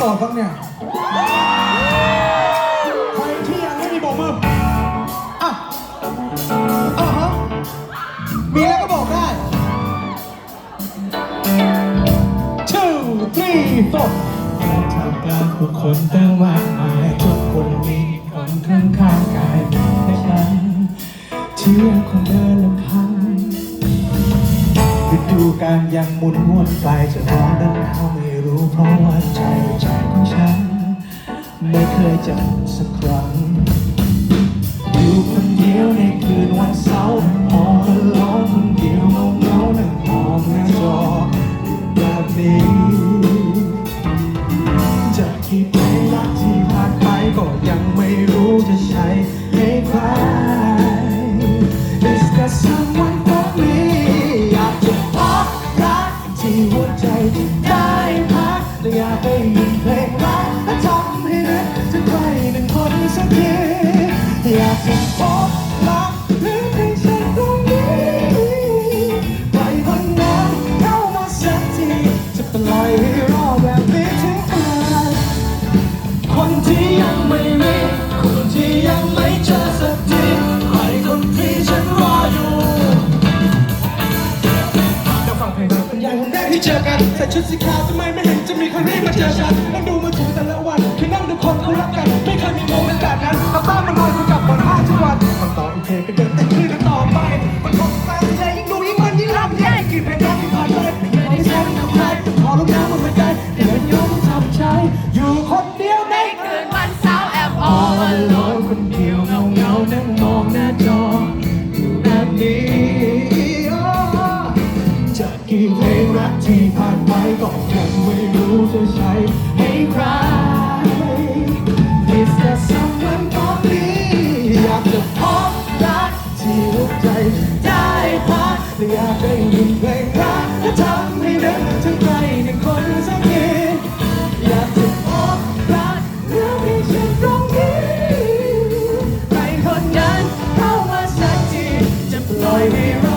สอบครับเนี่ย ใครที่ยังไม่มีบอกมืออะอะฮะมีแล้วก็บอกได้ two three four างผู้คนตั้งมากมายทุกคนมีคนข้างข้างกายแต่ฉันที่ยัคงเดินลำพังฤดูการยังหมุนวนไปจนมองด้าเท้า it's a crime ได้เจอกันใส่ชุดสีขาวทำไมไม่เห็นจะมีใครรีบมาเจอฉันนั่งดูมือถือแต่ละวันแค่นั่งดูคนเขารักกัน ไม่เคยมีโมเมนต์แบบนั้นเอาบ้ามันอย ใครหนึ่งคนสักทีอยากจะพบรักเรื่องที่ฉันตรงนี้ใครคนนั้นเข้ามาสักทีจะปล่อยให้